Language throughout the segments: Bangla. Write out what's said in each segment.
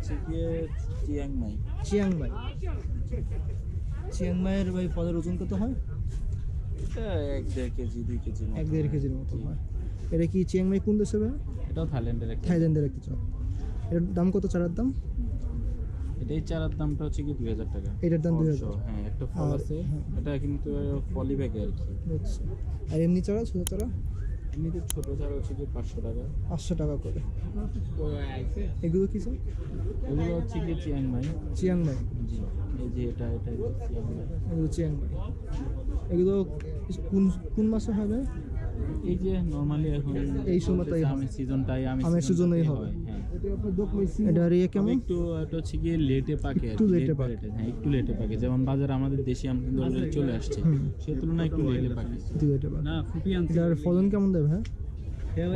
হচ্ছে গিয়ে চিয়াংমাই। চিয়াংমাই। চিয়াংমাইয়ের ভাই ফলের ওজন কত হয়? এক দেড় কেজি দুই কেজি এক দেড় কেজির মতো হয়। এটা কি চিয়াংমাই কোন দেশে ভাই এটাও থাইল্যান্ডের একটা। থাইল্যান্ডের একটা চপ। এটার দাম কত চারার দাম? এটাই চারার দামটা হচ্ছে কি দুই হাজার টাকা। এটার দাম 2000 ফলসহ, হ্যাঁ একটা ফল আছে। হ্যাঁ। এটা কিন্তু পলি ব্যাগে আর কি। আচ্ছা। আর এমনি চারা ছোটো চারা? এমনিতে ছোট চারা হচ্ছে যে পাঁচশো টাকা। পাঁচশো টাকা করে। এগুলো কি স্যার? এগুলো হচ্ছে কি চিয়াংমাই। চিয়াংমাই। জি এই যে এটা এটা চিয়াংমাই। এগুলো চিয়াংমাই। এগুলো কোন কোন মাসে হবে? এই যে নর্মালি এখন এই সময়টাই। আমি সিজনটাই আমি আমের সিজনেই হবে। এটার ইয়ে কেমন? একটু এটা হচ্ছে গিয়ে লেটে পাকে আর একটু কি, লেটে পাকে। হ্যাঁ একটু লেটে পাকে। যেমন বাজারে আমাদের দেশি আম কিন্তু চলে আসছে। সে তুলনায় একটু লেটে পাকে। দুই এটা না ফুপি আনছে। এটার ফলন কেমন দেবে হ্যাঁ?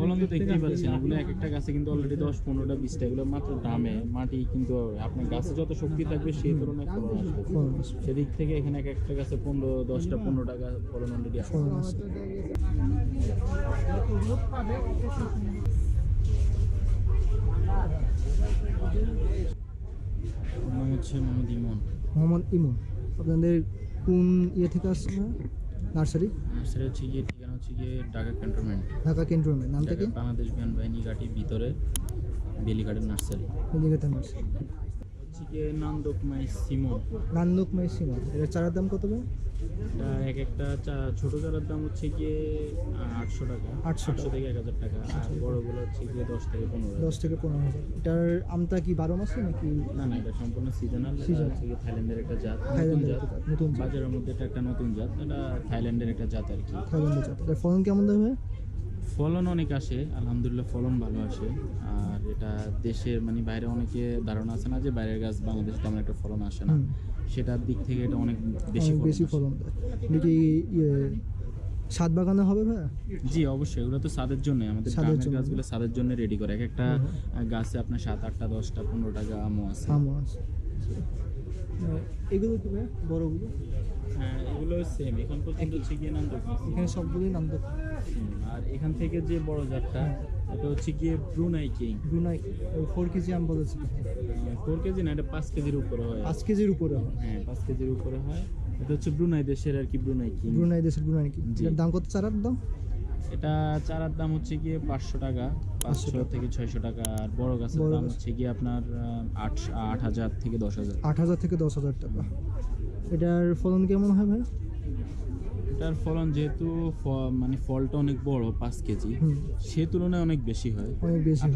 ফলন তো দেখতেই পাচ্ছেন এগুলো এক একটা গাছে কিন্তু অলরেডি দশ পনেরোটা বিশটা এগুলো মাত্র দামে। মাটি কিন্তু আপনার গাছে যত শক্তি থাকবে সেই তুলনায় ফলন আসবে। সেদিক থেকে এখানে এক একটা গাছে পনেরো দশটা পনেরো টাকা ফলন অলরেডি আসবে। নাম হচ্ছে মোহাম্মদ ইমন। মোহাম্মদ ইমন। আপনাদের কোন ইয়ে থেকে আসছে নার্সারি? নার্সারি হচ্ছে গিয়ে ঠিকানা হচ্ছে গিয়ে ঢাকা ক্যান্টনমেন্ট। ঢাকা কেন্দ্রমে নামটা কি? বাংলাদেশ বিমান বাহিনী ঘাটির ভিতরে বেলিঘাটের নার্সারি। বেলিঘাটের নার্সারি। হচ্ছে গিয়ে নান্দকমাই সিমন। নান্দক মাই সীমা এটার চারার দাম কত ভাই? এটা এক একটা ছোট চারার দাম হচ্ছে গিয়ে আটশো টাকা। 800 আটশো থেকে এক হাজার টাকা। আর বড়গুলো হচ্ছে গিয়ে দশ থেকে পনেরো দশ থেকে পনেরো হাজার। এটার আমটা কি বারো মাসে নাকি? না না এটা সম্পূর্ণ সিজনাল Seasonal। হচ্ছে গিয়ে থাইল্যান্ডের একটা জাত নতুন জাত। নতুন বাজারের মধ্যে এটা একটা নতুন জাত। এটা থাইল্যান্ডের একটা জাত আর কি। থাইল্যান্ডের জাত। এটার ফলন কেমন দেবে ফলন অনেক আসে আলহামদুলিল্লাহ ফলন ভালো আসে। আর এটা দেশের মানে বাইরে অনেকে ধারণা আছে না যে বাইরের গাছ বাংলাদেশে তেমন একটা ফলন আসে না। সেটার দিক থেকে এটা অনেক বেশি ফলন বেশি ফলন কি ইয়ে বাগানে হবে ভাই জি অবশ্যই। এগুলো তো সাদের জন্য আমাদের গ্রামের গাছগুলো সাদের জন্য রেডি করে। এক একটা গাছে আপনার সাত আটটা দশটা পনেরোটা আমও আছে। আমও আছে। এগুলো কি ভাই? বড়গুলো? হ্যাঁ এগুলো সেম এখন পর্যন্ত হচ্ছে গিয়ে নাম এখানে সবগুলোই নাম দেখ আর এখান থেকে যে বড় জাতটা এটা হচ্ছে গিয়ে Brunei king Brunei four KG আম বলেছি। ফোর কেজি না এটা পাঁচ কেজির উপরে হয়। পাঁচ কেজির উপরে হয়। হ্যাঁ পাঁচ কেজির উপরে হয়। এটা হচ্ছে ব্রুনাই দেশের আর কি ব্রুনাই কিং ব্রুনাই দেশের ব্রুনাই কি দাম কত চারার দাম? এটা চারার দাম হচ্ছে গিয়ে পাঁচশো টাকা পাঁচশো থেকে ছয়শো টাকা। আর বড় গাছের দাম হচ্ছে গিয়ে আপনার আট আট হাজার থেকে দশ হাজার। আট হাজার থেকে দশ হাজার টাকা। এটার ফলন কেমন হয় ভাই? এটার ফলন যেহেতু মানে ফলটা অনেক বড় পাঁচ কেজি সে তুলনায় অনেক বেশি হয়। অনেক বেশি।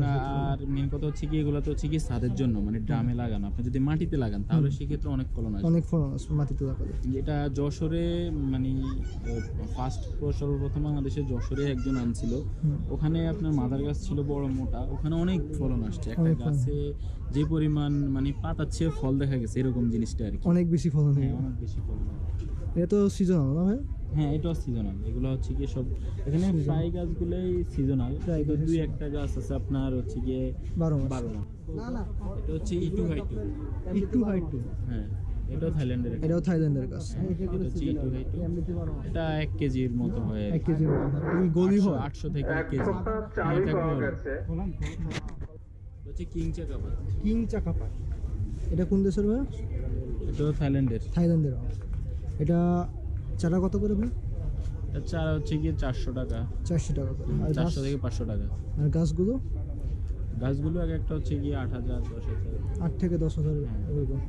আর মেন কথা হচ্ছে কি এগুলো তো হচ্ছে কি ছাদের জন্য মানে ড্রামে লাগানো। আপনি যদি মাটিতে লাগান তাহলে সেক্ষেত্রে অনেক ফলন আসবে। অনেক ফলন আসবে মাটিতে লাগালে। যেটা যশোরে মানে ফার্স্ট সর্বপ্রথম বাংলাদেশে যশোরে একজন আনছিল। ওখানে আপনার মাদার গাছ ছিল বড় মোটা ওখানে অনেক ফলন আসছে। একটা গাছে যে পরিমাণ মানে পাতাচ্ছে ফল দেখা গেছে এরকম জিনিসটা আর কি। অনেক বেশি ফলন হয় হ্যাঁ অনেক বেশি ফলন। এটা তো সিজনাল না ভাই? হ্যাঁ এটাও সিজনাল এগুলো হচ্ছে গিয়ে সব এখানে। প্রায় গাছগুলোই সিজনাল দুই একটা গাছ আছে আপনার হচ্ছে গিয়ে বারো মাস। বারো মাস। এটা হচ্ছে ইটু হাইটু একটু হাইট টু হ্যাঁ এটাও থাইল্যান্ডের এটাও থাইল্যান্ডের গাছ। হ্যাঁ, এটা ইটু এটা এক কেজির মতো হয় এক কি। কেজি এই গলি হয়। আটশো থেকে এক কেজি। হ্যাঁ, এটা হচ্ছে কিং চাকাপাত। কিং চাকা পায় এটা কোন দেশের ভাই? এটাও থাইল্যান্ডের। থাইল্যান্ডের। এটা চারা কত করে ভাই? এটা চারা হচ্ছে গিয়ে চারশো টাকা। চারশো টাকা করে। আর চারশো থেকে পাঁচশো টাকা। আর গাছগুলো? গাছগুলো এক একটা হচ্ছে গিয়ে আট হাজার দশ হাজার। আট থেকে দশ হাজার হ্যাঁ। এরকম।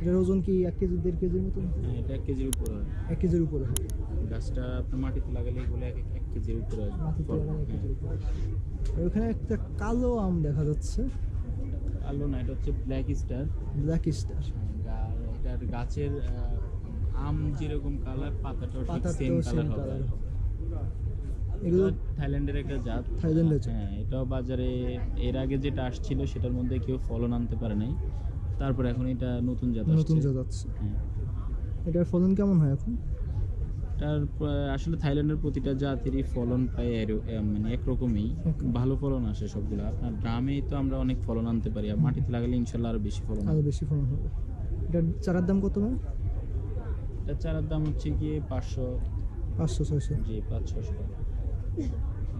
এটার ওজন কি এক কেজি দেড় কেজির মতো? হ্যাঁ এটা এক কেজির উপরে হয়। এক কেজির উপরে হয়। গাছটা আপনার মাটিতে লাগালে এগুলো এক এক কেজির উপরে আসবে মাটিতে লাগালে এক হ্যাঁ। কেজির উপরে ওখানে একটা কালো আম দেখা যাচ্ছে। কালো না এটা হচ্ছে ব্ল্যাক স্টার। Black star. এটার গাছের আম যেরকম কালার পাতাটাও ঠিক সেম কালার হবে। এগুলো থাইল্যান্ডের একটা জাত। থাইল্যান্ডের হ্যাঁ এটাও বাজারে এর আগে যেটা আসছিল সেটার মধ্যে কেউ ফলন আনতে পারে নাই। তারপর এখন এটা নতুন জাত নতুন আসছে জাত আছে হ্যাঁ। এটার ফলন কেমন হয় এখন? তার আসলে থাইল্যান্ডের প্রতিটা জাতেরই ফলন প্রায় মানে একরকমই। ভালো ফলন আসে সবগুলো। আপনার গ্রামেই তো আমরা অনেক ফলন আনতে পারি। আর মাটিতে লাগালে ইনশাল্লাহ আরও বেশি ফলন আরও হবে। বেশি ফলন হবে। এটার চারার দাম কত ভাই? এটা চারার দাম হচ্ছে গিয়ে পাঁচশো। পাঁচশো ছয়শো। জি পাঁচ ছশো টাকা।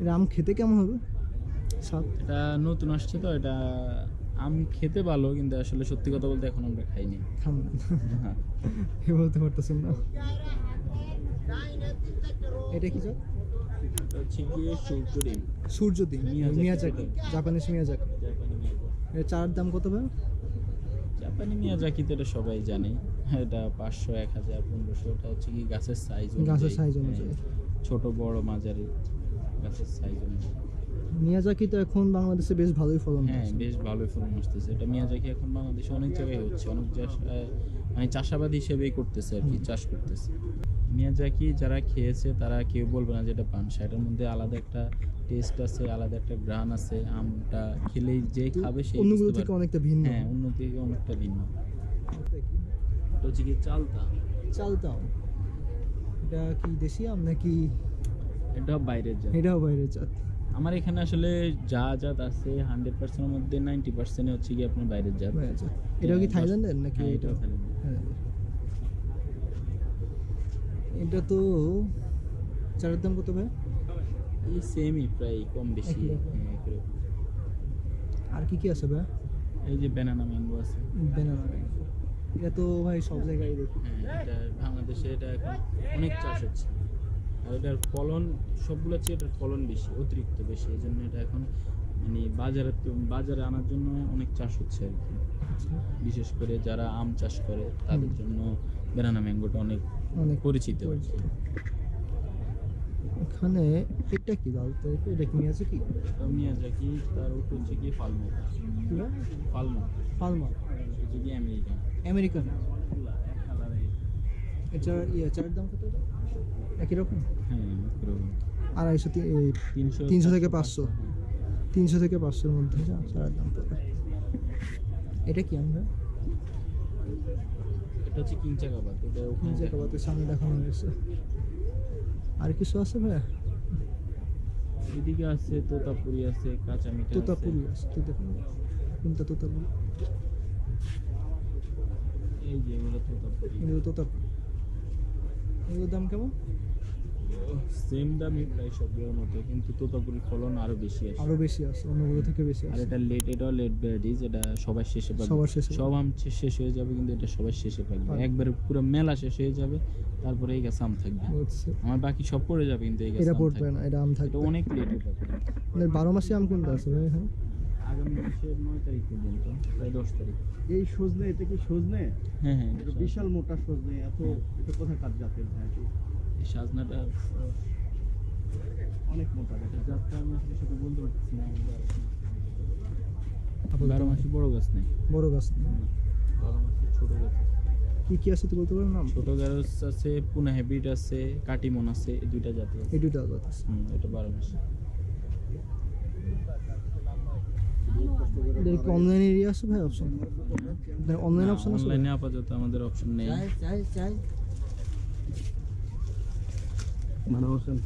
এটা আম খেতে কেমন হবে? স্বাদ? এটা নতুন আসছে তো এটা আম খেতে ভালো কিন্তু আসলে সত্যি কথা বলতে এখন আমরা খাইনি খান না। হ্যাঁ। বলতে পারতেছেন না। এটা কি জাত হচ্ছে গিয়ে সুরচুরি সূর্য দিন মিয়াজাকি। Miyazaki Japanese Miyazaki. জাপানি মিয়াজাকি। এর চার দাম কত ভাই? জাপানি মিয়াজাকি তো এটা সবাই জানে। এটা পাঁচশো এক হাজার পনেরোশো এটা হচ্ছে কি গাছের সাইজ গাছের size অনুযায়ী। ছোট বড় মাঝারি গাছের সাইজ অনুযায়ী। মিয়াজাকি তো এখন বাংলাদেশে বেশ ভালোই ফলন হ্যাঁ বেশ ভালোই ফলন আসতেছে। এটা মিয়াজাকি এখন বাংলাদেশে অনেক জায়গায় হচ্ছে। অনেক চাষ মানে চাষাবাদ হিসেবেই করতেছে আর কি চাষ করতেছে। মিয়াজাকি যারা খেয়েছে তারা কেউ বলবে না যে এটা পানসা এটার মধ্যে আলাদা একটা টেস্ট আছে আলাদা একটা গ্রান আছে। আমটা খেলেই যে খাবে সেই অন্যগুলো থেকে অনেকটা ভিন্ন। হ্যাঁ অন্য থেকে অনেকটা ভিন্ন। এটা হচ্ছে কি চালতা চালতাম এটা কি দেশি আম নাকি? এটা বাইরের জাত। এটাও বাইরের জাত। আমার এখানে আসলে যা জাত আছে হান্ড্রেড পার্সেন্টের মধ্যে নাইনটি পার্সেন্ট হচ্ছে কি আপনার বাইরের জাত। এটাও কি দশ- থাইল্যান্ডের নাকি হ্যাঁ, এটা? এটাও এটা তো চারের দাম কত ভাই? এই সেমই প্রায় কম বেশি। হ্যাঁ। আর কি কি আছে ভাই? এই যে ব্যানানা ম্যাঙ্গো আছে। বেনানা এটা তো ভাই সব জায়গায় দেখি। হ্যাঁ এটা বাংলাদেশে এটা এখন অনেক চাষ হচ্ছে। আর এটার ফলন সবগুলোর চেয়ে এটার ফলন বেশি অতিরিক্ত বেশি। এই জন্য এটা এখন মানে বাজারে বাজারে আনার জন্য অনেক চাষ হচ্ছে আর কি। বিশেষ করে যারা আম চাষ করে তাদের জন্য বেনানা ম্যাঙ্গোটা অনেক অনেক পরিচিত। এখানে এটা কি লাল? তো এটা কি আছে কি তো মিয়াজাকি তার ওটা হচ্ছে কি ফালমো ফালমো পালমা হচ্ছে কি আমেরিকান। আমেরিকান এটা ইয়ে চার দাম কত একই রকম? হ্যাঁ আড়াইশো তিনশো থেকে পাঁচশো। তিনশো থেকে পাঁচশোর মধ্যে যা চার দাম পড়বে এটা কি আমরা এটা হচ্ছে কিংচা কাবাব এটা ওখানে নিজে সামনে দেখানো হয়েছে। আর কিছু আছে ভাই এদিকে আছে তোতাপুরি আছে কাঁচা মিঠা তোতাপুরি আছে দেখুন কোনটা তোতাপুরি এই যে এগুলো তোতাপুরি এগুলো তোতাপুরি এগুলোর দাম কেমন? সেম দামই প্রায় সবগুলোর মতো কিন্তু তোতাপুরির ফলন আরও বেশি আছে আরও বেশি আছে অন্যগুলো থেকে বেশি আর এটা লেট এটাও লেট ভ্যারাইটিস এটা সবার শেষে পাবে। সবার শেষে সব আম শেষ হয়ে যাবে কিন্তু এটা সবার শেষে পাকবে। একবারে পুরো মেলা শেষ হয়ে যাবে তারপরে এই গাছ আম থাকবে। আমার বাকি সব পড়ে যাবে কিন্তু এই গাছ এটা পড়বে না এটা আম থাকবে। অনেক লেটে মানে বারো মাসে আম কোনটা আছে? হ্যাঁ। আগামী মাসের নয় তারিখ পর্যন্ত প্রায় দশ তারিখ। এই সজনে এটা কি সজনে? হ্যাঁ হ্যাঁ এটা বিশাল মোটা সজনে এত এটা কোথায় কাজ জাতের ভাই এই সাজনাটা অনেক মোটা এটা দেখা যাত্রা আমি আসলে সেটা বলতে পারতেছি না বারো মাসে বড় গাছ নেই। বড় গাছ না। বারো মাসে ছোট গাছ কি কি আছে তুই বলতে পারবেন নাম? ছোট গাছ আছে পুনা হাইব্রিড আছে কাটিমন আছে এই দুইটা জাতি এই দুইটা আলাদা আছে। হুম এটা বারো মাস। এদের কি অনলাইন এরিয়া আছে ভাই অপশন অনলাইন অপশন আছে অনলাইনে আপাতত আমাদের অপশন নেই চাই চাই মানে হোসেন